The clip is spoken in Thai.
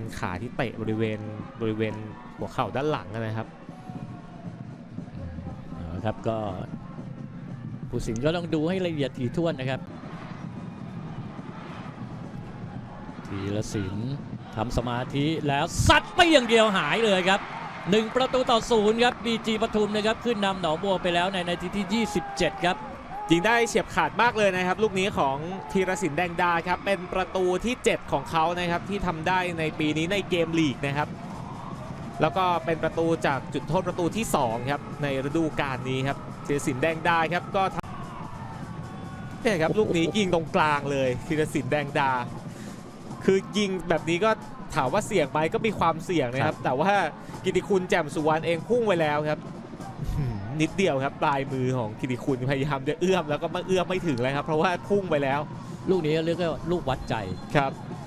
เป็นขาที่เตะบริเวณบริเวณหัวเข่าด้านหลังนะครับครับก็ผู้สินก็ต้องดูให้ละเอียดถี่ถ้วนนะครับ ทีละสินทำสมาธิแล้วซัดไปอย่างเดียวหายเลยครับหนึ่งประตูต่อศูนย์ครับบีจีปทุมนะครับ ขึ้นนำหนองบัวไปแล้วในนาทีที่ 27 ครับ ยิงได้เฉียบขาดมากเลยนะครับ ลูกนี้ของธีรศิลปแดงดาครับ เป็นประตูที่ 7 ของเขานะครับที่ทำได้ในปีนี้ในเกมลีกนะครับ แล้วก็เป็นประตูจากจุดโทษประตูที่2ครับในฤดูกาลนี้ครับธีรศิลปแดงดาครับก็ทำเนี่ยครับลูกนี้ยิงตรงกลางเลยธีรศิลปแดงดา คือยิงแบบนี้ก็ถามว่าเสี่ยงไหมก็มีความเสี่ยงนะครับ แต่ว่ากิติคุณแจ่มสุวรรณเองพุ่งไว้แล้วครับ นิดเดียวครับปลายมือของกิติคุณพยายามจะเอื้อมแล้วก็มาเอื้อมไม่ถึงเลยครับ เพราะว่าพุ่งไปแล้ว ลูกนี้เรียกว่าลูกวัดใจครับอ